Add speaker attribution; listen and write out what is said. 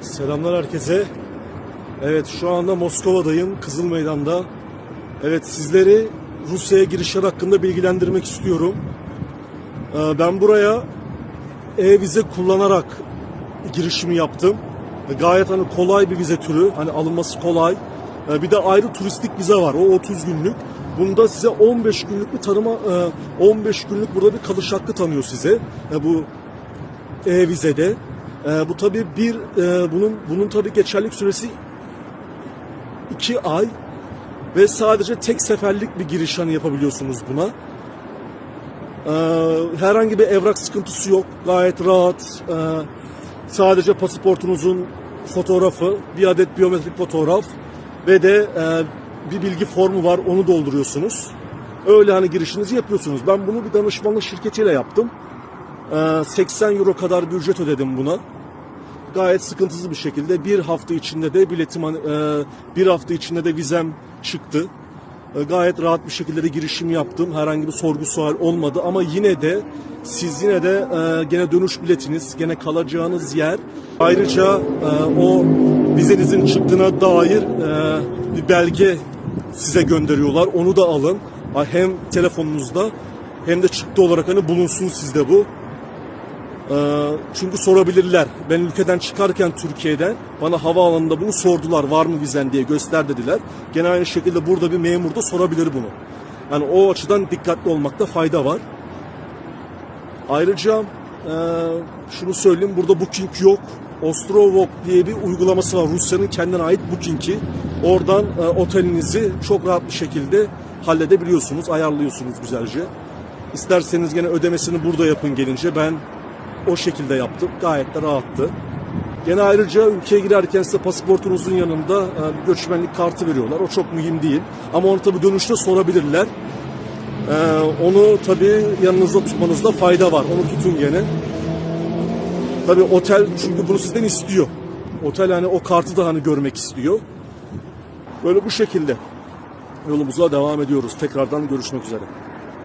Speaker 1: Selamlar herkese. Evet şu anda Moskova'dayım, Kızıl Meydan'da. Evet sizleri Rusya'ya girişler hakkında bilgilendirmek istiyorum. Ee, Ben buraya e-vize kullanarak girişimi yaptım. Gayet hani kolay bir vize türü, hani alınması kolay. Ee, Bir de ayrı turistik vize var, o 30 günlük. Bunda size 15 günlük bir tanıma, e, 15 günlük burada bir kalış hakkı tanıyor size. E, Bu e-vizede. E, bu tabi bir e, bunun bunun tabi geçerlilik süresi iki ay ve sadece tek seferlik bir giriş hani yapabiliyorsunuz buna. E, herhangi bir evrak sıkıntısı yok. Gayet rahat. E, sadece pasaportunuzun fotoğrafı, bir adet biyometrik fotoğraf ve de e, bir bilgi formu var. Onu dolduruyorsunuz. Öyle hani girişinizi yapıyorsunuz. Ben bunu bir danışmanlık şirketiyle yaptım. Ee, 80 euro kadar bir ücret ödedim buna. Gayet sıkıntısız bir şekilde bir hafta içinde de biletim e, bir hafta içinde de vizem çıktı. E, Gayet rahat bir şekilde de girişim yaptım. Herhangi bir sorgu sual olmadı ama yine de siz yine de e, gene dönüş biletiniz, gene kalacağınız yer. Ayrıca e, o vizenizin çıktığına dair e, bir belge size gönderiyorlar. Onu da alın. Hem telefonunuzda hem de çıktı olarak hani bulunsun sizde bu. Ee, çünkü sorabilirler. Ben ülkeden çıkarken Türkiye'den bana havaalanında bunu sordular. Var mı vizen diye göster dediler. Gene aynı şekilde burada bir memur da sorabilir bunu. Yani o açıdan dikkatli olmakta fayda var. Ayrıca e, şunu söyleyeyim burada booking yok. Ostrovok diye bir uygulaması var. Rusya'nın kendine ait booking'i. Oradan e, otelinizi çok rahat bir şekilde halledebiliyorsunuz, ayarlıyorsunuz güzelce. İsterseniz gene ödemesini burada yapın gelince. Ben o şekilde yaptım. Gayet de rahattı. Gene ayrıca ülkeye girerken size pasaportunuzun yanında e, göçmenlik kartı veriyorlar. O çok mühim değil. Ama onu tabii dönüşte sorabilirler. E, onu tabii yanınızda tutmanızda fayda var. Onu tutun gene. Tabii otel çünkü bunu sizden istiyor. Otel hani o kartı da hani görmek istiyor. Böyle bu şekilde yolumuza devam ediyoruz. Tekrardan görüşmek üzere.